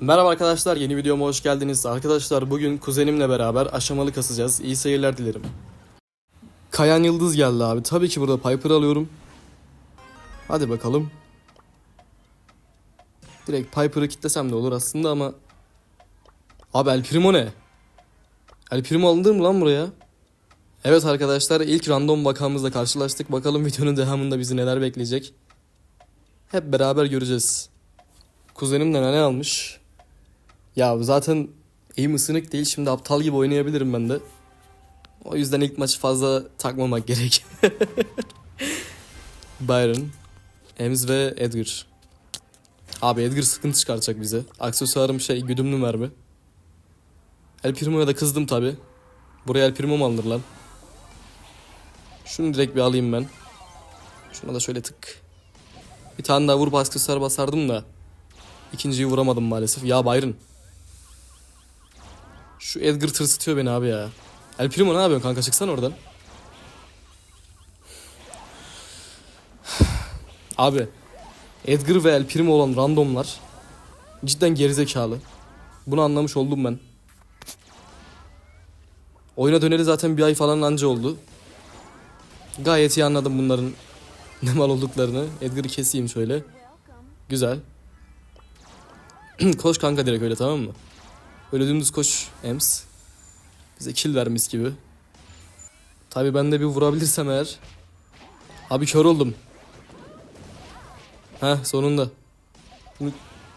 Merhaba arkadaşlar yeni videoma hoş geldiniz. Arkadaşlar bugün kuzenimle beraber aşamalı kasacağız. İyi seyirler dilerim. Kayan Yıldız geldi abi. Tabii ki burada Piper alıyorum. Hadi bakalım. Direkt Piper'ı kitlesem de olur aslında ama... Abi El Primo ne? El Primo alınır mı lan buraya? Evet arkadaşlar ilk random vakamızla karşılaştık. Bakalım videonun devamında bizi neler bekleyecek. Hep beraber göreceğiz. Kuzenim de ne almış? Ya zaten eğim ısınık değil. Şimdi aptal gibi oynayabilirim ben de. O yüzden ilk maçı fazla takmamak gerek. Byron, Ems ve Edgar. Abi Edgar sıkıntı çıkartacak bize. Aksesuarım şey güdümlü mermi. El Primo'ya da kızdım tabi. Buraya El Primo mu alınır lan? Şunu direkt bir alayım ben. Şuna da şöyle tık. Bir tane daha vurup aksesuar basardım da. İkinciyi vuramadım maalesef. Ya Byron. Şu Edgar tırsıtıyor beni abi ya. El Primo ne yapıyorsun kanka çıksana oradan. Abi Edgar ve El Primo olan randomlar cidden gerizekalı. Bunu anlamış oldum ben. Oyuna döneli zaten bir ay falan anca oldu. Gayet iyi anladım bunların ne mal olduklarını. Edgar'ı keseyim şöyle. Güzel. koş kanka direkt öyle tamam mı? Öyle dümdüz koş Ems. Bize kill vermiş gibi. Tabi ben de bir vurabilirsem eğer. Abi kör oldum. Heh sonunda. Bunu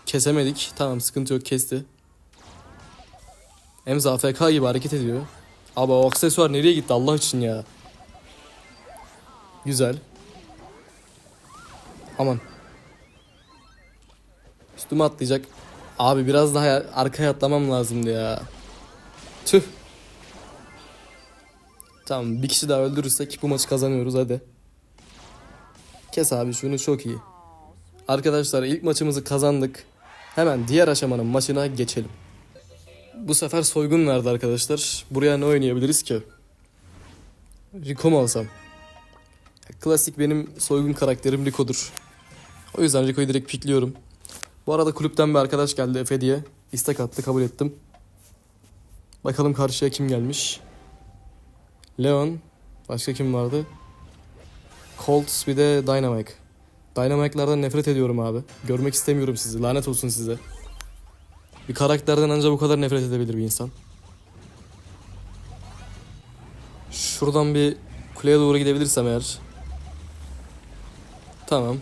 kesemedik. Tamam sıkıntı yok kesti. Ems AFK gibi hareket ediyor. Abi o aksesuar nereye gitti Allah için ya. Güzel. Aman. Üstüme atlayacak. Abi biraz daha arkaya atlamam lazımdı ya. Tüh. Tamam bir kişi daha öldürürsek bu maçı kazanıyoruz hadi. Kes abi şunu çok iyi. Arkadaşlar ilk maçımızı kazandık. Hemen diğer aşamanın maçına geçelim. Bu sefer soygun verdi arkadaşlar. Buraya ne oynayabiliriz ki? Rico mu alsam? Klasik benim soygun karakterim Rico'dur. O yüzden Rico'yu direkt pikliyorum. Bu arada kulüpten bir arkadaş geldi Efe diye. İstek attı kabul ettim. Bakalım karşıya kim gelmiş. Leon. Başka kim vardı? Colts bir de Dynamite. Dynamite'lardan nefret ediyorum abi. Görmek istemiyorum sizi. Lanet olsun size. Bir karakterden ancak bu kadar nefret edebilir bir insan. Şuradan bir kuleye doğru gidebilirsem eğer. Tamam.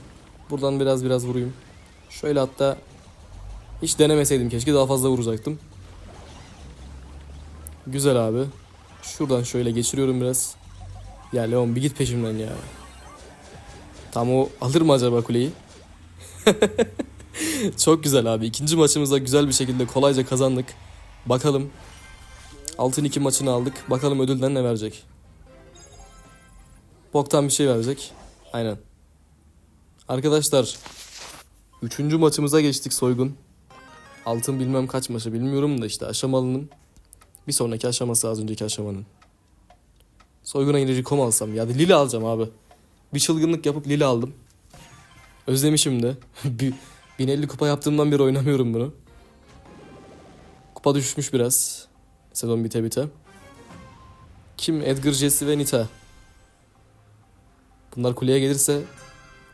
Buradan biraz biraz vurayım. Şöyle hatta hiç denemeseydim keşke daha fazla vuracaktım. Güzel abi. Şuradan şöyle geçiriyorum biraz. Ya Leon bir git peşimden ya. Tam o alır mı acaba kuleyi? Çok güzel abi. İkinci maçımızda güzel bir şekilde kolayca kazandık. Bakalım. Altın iki maçını aldık. Bakalım ödülden ne verecek. Boktan bir şey verecek. Aynen. Arkadaşlar Üçüncü maçımıza geçtik soygun. Altın bilmem kaç maçı bilmiyorum da işte aşamalının bir sonraki aşaması az önceki aşamanın. Soyguna Rico mu alsam ya Lili alacağım abi. Bir çılgınlık yapıp Lili aldım. Özlemişim de. Bir- 1050 kupa yaptığımdan beri oynamıyorum bunu. Kupa düşmüş biraz. Sezon bite bite. Kim? Edgar, Jesse ve Nita. Bunlar kuleye gelirse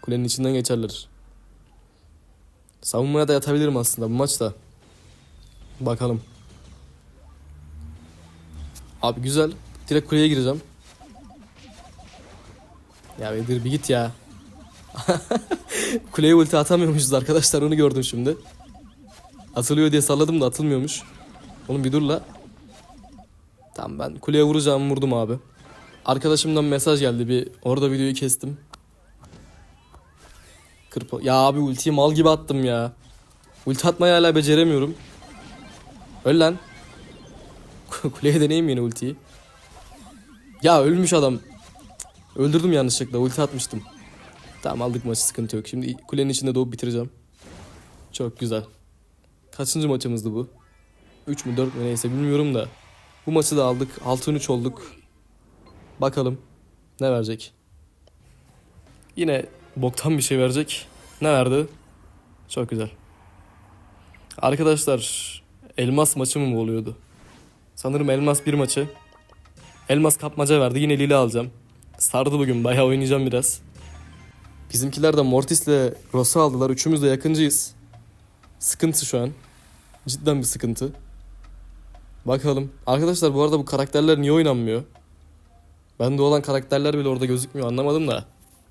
kulenin içinden geçerler. Savunmaya da yatabilirim aslında bu maçta. Bakalım. Abi güzel. Direkt kuleye gireceğim. Ya Bedir bir git ya. Kuleye ulti atamıyormuşuz arkadaşlar onu gördüm şimdi. Atılıyor diye salladım da atılmıyormuş. Oğlum bir dur la. Tamam ben kuleye vuracağım vurdum abi. Arkadaşımdan mesaj geldi bir orada videoyu kestim. Kırpo. Ya abi ultiyi mal gibi attım ya. Ulti atmayı hala beceremiyorum. Öl lan. Kuleye deneyeyim yine ultiyi. Ya ölmüş adam. Öldürdüm yanlışlıkla. Ulti atmıştım. Tamam aldık maçı sıkıntı yok. Şimdi kulenin içinde doğup bitireceğim. Çok güzel. Kaçıncı maçımızdı bu? 3 mü 4 mü neyse bilmiyorum da. Bu maçı da aldık. 6-3 olduk. Bakalım ne verecek. Yine boktan bir şey verecek. Ne verdi? Çok güzel. Arkadaşlar elmas maçı mı oluyordu? Sanırım elmas bir maçı. Elmas kapmaca verdi. Yine Lili alacağım. Sardı bugün. Bayağı oynayacağım biraz. Bizimkiler de Mortis'le Ross'u aldılar. Üçümüz de yakıncıyız. Sıkıntı şu an. Cidden bir sıkıntı. Bakalım. Arkadaşlar bu arada bu karakterler niye oynanmıyor? Bende olan karakterler bile orada gözükmüyor. Anlamadım da.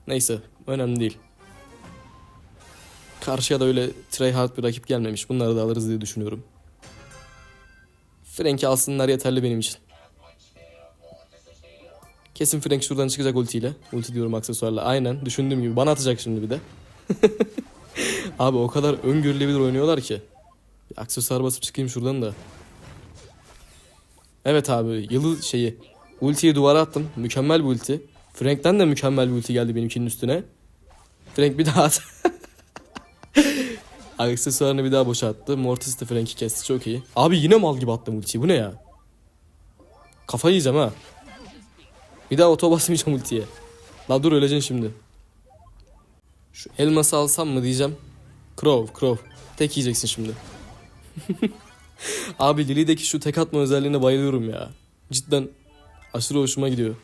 Neyse. Önemli değil. Karşıya da öyle tryhard bir rakip gelmemiş. Bunları da alırız diye düşünüyorum. Frank'i alsınlar yeterli benim için. Kesin Frank şuradan çıkacak ultiyle. Ulti diyorum aksesuarla. Aynen düşündüğüm gibi. Bana atacak şimdi bir de. Abi o kadar öngörülebilir oynuyorlar ki. Aksesuar basıp çıkayım şuradan da. Evet abi yılı şeyi. Ultiyi duvara attım. Mükemmel bir ulti. Frank'ten de mükemmel bir ulti geldi benimkinin üstüne. Frank bir daha at. Aksesuarını bir daha boşa attı. Mortis de Frank'i kesti çok iyi. Abi yine mal gibi attım ultiyi bu ne ya? Kafayı yiyeceğim ha. Bir daha oto basmayacağım ultiye. La dur öleceksin şimdi. Şu elması alsam mı diyeceğim. Crow, Crow. Tek yiyeceksin şimdi. Abi Lily'deki şu tek atma özelliğine bayılıyorum ya. Cidden aşırı hoşuma gidiyor.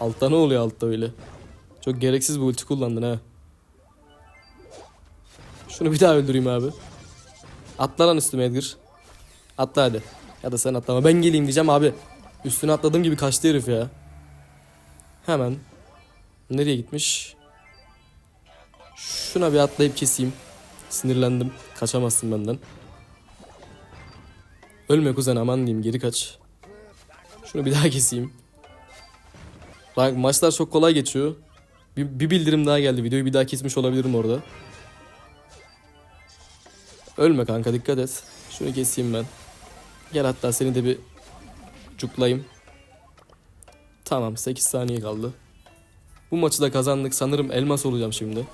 Altta ne oluyor altta öyle? Çok gereksiz bir ulti kullandın ha. Şunu bir daha öldüreyim abi. Atla lan üstüme Edgar. Atla hadi. Ya da sen atlama. Ben geleyim diyeceğim abi. Üstüne atladığım gibi kaçtı herif ya. Hemen. Nereye gitmiş? Şuna bir atlayıp keseyim. Sinirlendim. Kaçamazsın benden. Ölme kuzen aman diyeyim geri kaç. Şunu bir daha keseyim. Bak maçlar çok kolay geçiyor. Bir, bir bildirim daha geldi. Videoyu bir daha kesmiş olabilirim orada. Ölme kanka dikkat et. Şunu keseyim ben. Gel hatta seni de bir cuklayayım. Tamam 8 saniye kaldı. Bu maçı da kazandık. Sanırım elmas olacağım şimdi.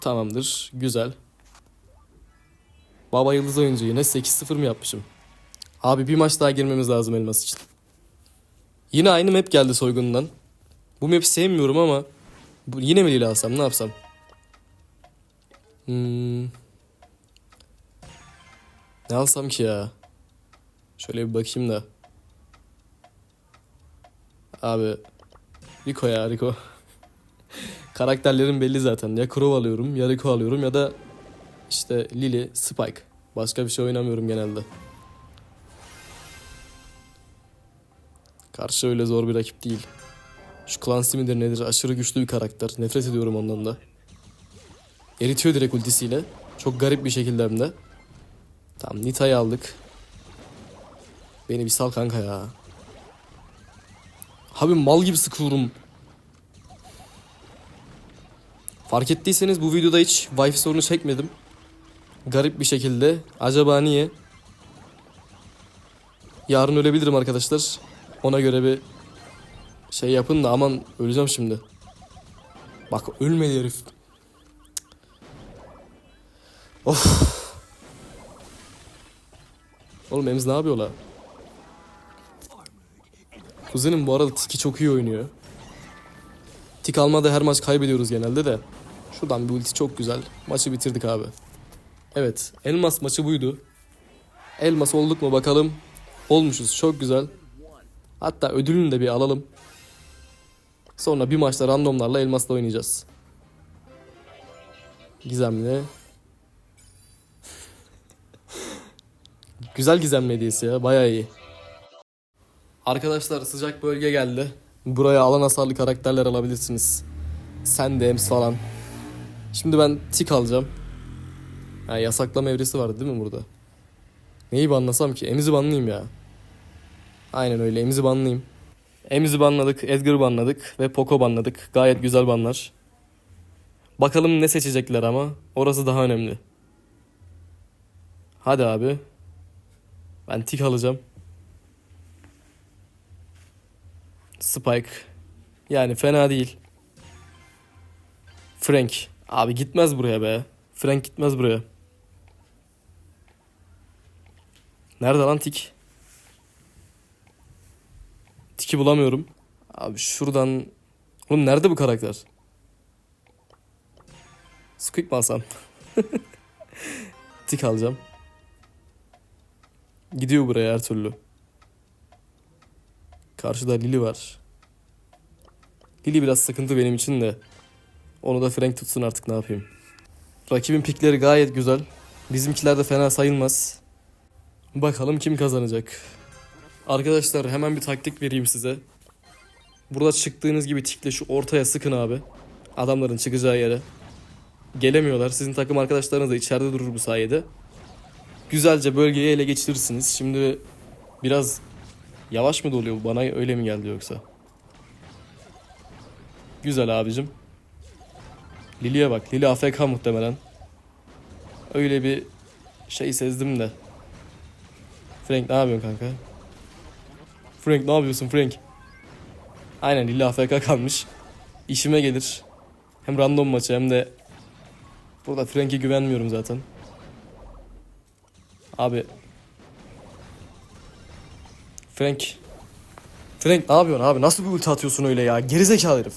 Tamamdır. Güzel. Baba Yıldız oyuncu yine 8-0 mı yapmışım? Abi bir maç daha girmemiz lazım elmas için. Yine aynı map geldi soygundan. Bu map'i sevmiyorum ama yine mi Lila alsam ne yapsam? Hmm. Ne alsam ki ya? Şöyle bir bakayım da. Abi Rico ya Rico. Karakterlerim belli zaten. Ya Crow alıyorum ya Rico alıyorum ya da işte Lily, Spike. Başka bir şey oynamıyorum genelde. Karşı öyle zor bir rakip değil. Şu Clancy midir nedir aşırı güçlü bir karakter. Nefret ediyorum ondan da. Eritiyor direkt ultisiyle. Çok garip bir şekilde hem de. Tamam Nita'yı aldık. Beni bir sal kanka ya. Abi mal gibi sıkıyorum. Fark ettiyseniz bu videoda hiç wifi sorunu çekmedim. Garip bir şekilde. Acaba niye? Yarın ölebilirim arkadaşlar. Ona göre bir şey yapın da aman öleceğim şimdi. Bak ölmedi herif. Of. Oğlum Emz ne yapıyor la? Kuzenim bu arada Tiki çok iyi oynuyor. Tik almada her maç kaybediyoruz genelde de. Şuradan bir ulti çok güzel. Maçı bitirdik abi. Evet. Elmas maçı buydu. Elmas olduk mu bakalım. Olmuşuz. Çok güzel. Hatta ödülünü de bir alalım. Sonra bir maçta randomlarla elmasla oynayacağız. Gizemli. Güzel gizemli hediyesi ya. Bayağı iyi. Arkadaşlar sıcak bölge geldi. Buraya alan hasarlı karakterler alabilirsiniz. Sen de falan. Şimdi ben tik alacağım. Ha, yasaklama evresi vardı değil mi burada? Neyi banlasam ki? Emiz'i banlayayım ya. Aynen öyle Emiz'i banlayayım. Emiz'i banladık, Edgar'ı banladık ve Poco banladık. Gayet güzel banlar. Bakalım ne seçecekler ama orası daha önemli. Hadi abi. Ben tik alacağım. Spike. Yani fena değil. Frank. Abi gitmez buraya be. Frank gitmez buraya. Nerede lan tik? Tiki bulamıyorum. Abi şuradan... Oğlum nerede bu karakter? Squeak mi alsam? Tik alacağım. Gidiyor buraya her türlü. Karşıda Lily var. Lily biraz sıkıntı benim için de. Onu da Frank tutsun artık ne yapayım. Rakibin pikleri gayet güzel. Bizimkiler de fena sayılmaz. Bakalım kim kazanacak. Arkadaşlar hemen bir taktik vereyim size. Burada çıktığınız gibi tikle şu ortaya sıkın abi. Adamların çıkacağı yere. Gelemiyorlar. Sizin takım arkadaşlarınız da içeride durur bu sayede. Güzelce bölgeyi ele geçirirsiniz. Şimdi biraz yavaş mı doluyor? Bana öyle mi geldi yoksa? Güzel abicim. Lily'e bak. Lily AFK muhtemelen. Öyle bir şey sezdim de. Frank ne yapıyorsun kanka? Frank ne yapıyorsun Frank? Aynen Lily AFK kalmış. İşime gelir. Hem random maçı hem de burada Frank'e güvenmiyorum zaten. Abi Frank Frank ne yapıyorsun abi? Nasıl bir ulti atıyorsun öyle ya? Gerizekalı herif.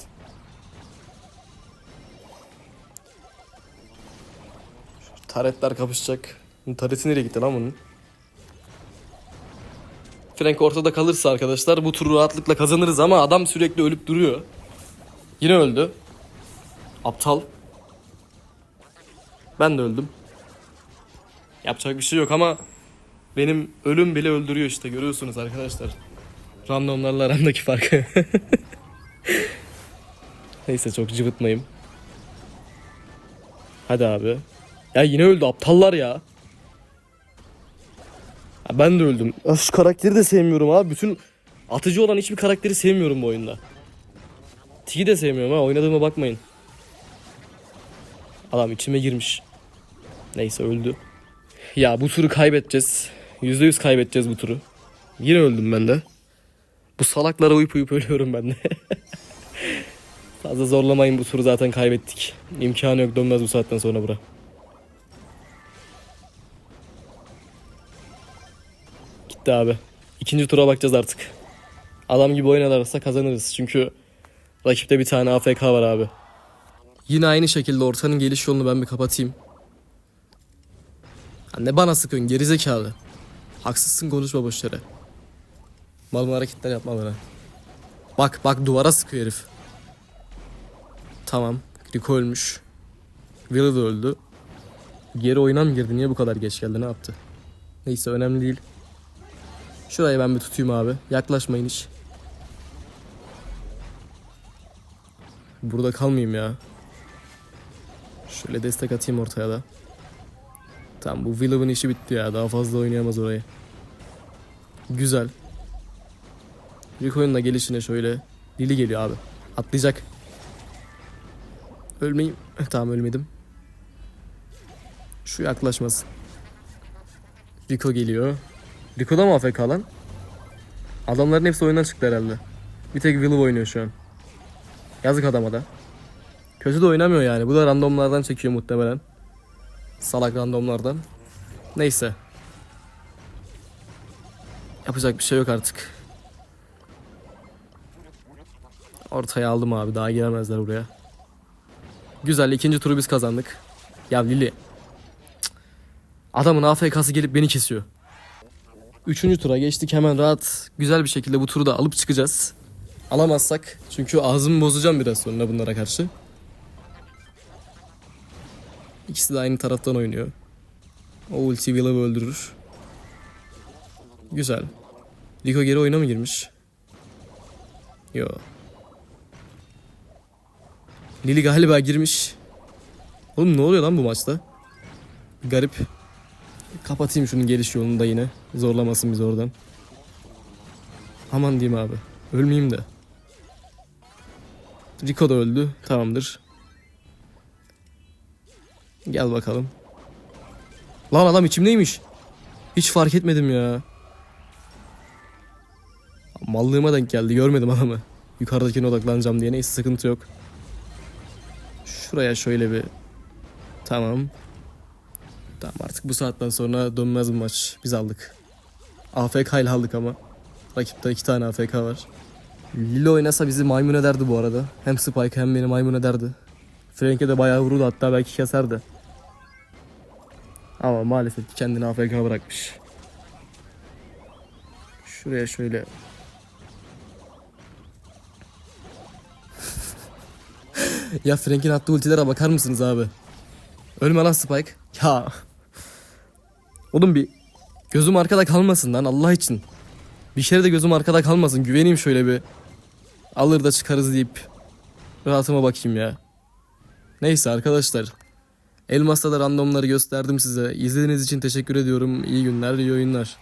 Taretler kapışacak. Tareti nereye gitti lan bunun? Frank ortada kalırsa arkadaşlar bu turu rahatlıkla kazanırız ama adam sürekli ölüp duruyor. Yine öldü. Aptal. Ben de öldüm. Yapacak bir şey yok ama benim ölüm bile öldürüyor işte görüyorsunuz arkadaşlar. Randomlarla aramdaki farkı. Neyse çok cıvıtmayayım. Hadi abi. Ya yine öldü aptallar ya. Ben de öldüm. Şu karakteri de sevmiyorum abi. Bütün atıcı olan hiçbir karakteri sevmiyorum bu oyunda. Tiki de sevmiyorum ha. Oynadığıma bakmayın. Adam içime girmiş. Neyse öldü. Ya bu turu kaybedeceğiz. Yüzde yüz kaybedeceğiz bu turu. Yine öldüm ben de. Bu salaklara uyup uyup ölüyorum ben de. Fazla zorlamayın bu turu zaten kaybettik. İmkanı yok dönmez bu saatten sonra bura. Gitti abi. İkinci tura bakacağız artık. Adam gibi oynarlarsa kazanırız. Çünkü rakipte bir tane AFK var abi. Yine aynı şekilde ortanın geliş yolunu ben bir kapatayım. Ya ne bana sıkıyorsun gerizekalı. Haksızsın konuşma boş yere. Mal mal hareketler yapma bana. Bak bak duvara sıkıyor herif. Tamam. Rico ölmüş. Will de öldü. Geri oyuna mı girdi? Niye bu kadar geç geldi? Ne yaptı? Neyse önemli değil. Şurayı ben bir tutayım abi. Yaklaşmayın hiç. Burada kalmayayım ya. Şöyle destek atayım ortaya da. Tamam bu Willow'un işi bitti ya. Daha fazla oynayamaz orayı. Güzel. Rico'nun da gelişine şöyle. Lili geliyor abi. Atlayacak. Ölmeyeyim. Tamam ölmedim. Şu yaklaşmasın. Rico geliyor. Rico da mı AFK lan? Adamların hepsi oyundan çıktı herhalde. Bir tek Willow oynuyor şu an. Yazık adama da. Kötü de oynamıyor yani. Bu da randomlardan çekiyor muhtemelen. Salak randomlardan. Neyse. Yapacak bir şey yok artık. Ortaya aldım abi. Daha giremezler buraya. Güzel. ikinci turu biz kazandık. Ya Lili. Adamın AFK'sı gelip beni kesiyor. Üçüncü tura geçtik. Hemen rahat, güzel bir şekilde bu turu da alıp çıkacağız. Alamazsak çünkü ağzımı bozacağım biraz sonra bunlara karşı. İkisi de aynı taraftan oynuyor. O ulti Willow'u öldürür. Güzel. Liko geri oyuna mı girmiş? Yo. Lili galiba girmiş. Oğlum ne oluyor lan bu maçta? Garip. Kapatayım şunun geliş yolunu da yine. Zorlamasın bizi oradan. Aman diyeyim abi. Ölmeyeyim de. Rico da öldü. Tamamdır. Gel bakalım. Lan adam içimdeymiş. Hiç fark etmedim ya. Mallığıma denk geldi. Görmedim adamı. Yukarıdakine odaklanacağım diye. Neyse sıkıntı yok. Şuraya şöyle bir... Tamam. Tamam artık bu saatten sonra dönmez bu maç. Biz aldık. AFK ile aldık ama. Rakipte iki tane AFK var. Lilo oynasa bizi maymun ederdi bu arada. Hem Spike hem beni maymun ederdi. Frank'e de bayağı vurdu hatta belki keserdi. Ama maalesef kendini AFK bırakmış. Şuraya şöyle Ya Frank'in attığı ultilere bakar mısınız abi? Ölme lan Spike. Ya. Oğlum bir gözüm arkada kalmasın lan Allah için. Bir kere de gözüm arkada kalmasın. Güveneyim şöyle bir. Alır da çıkarız deyip rahatıma bakayım ya. Neyse arkadaşlar. Elmas'ta da randomları gösterdim size. İzlediğiniz için teşekkür ediyorum. İyi günler, iyi oyunlar.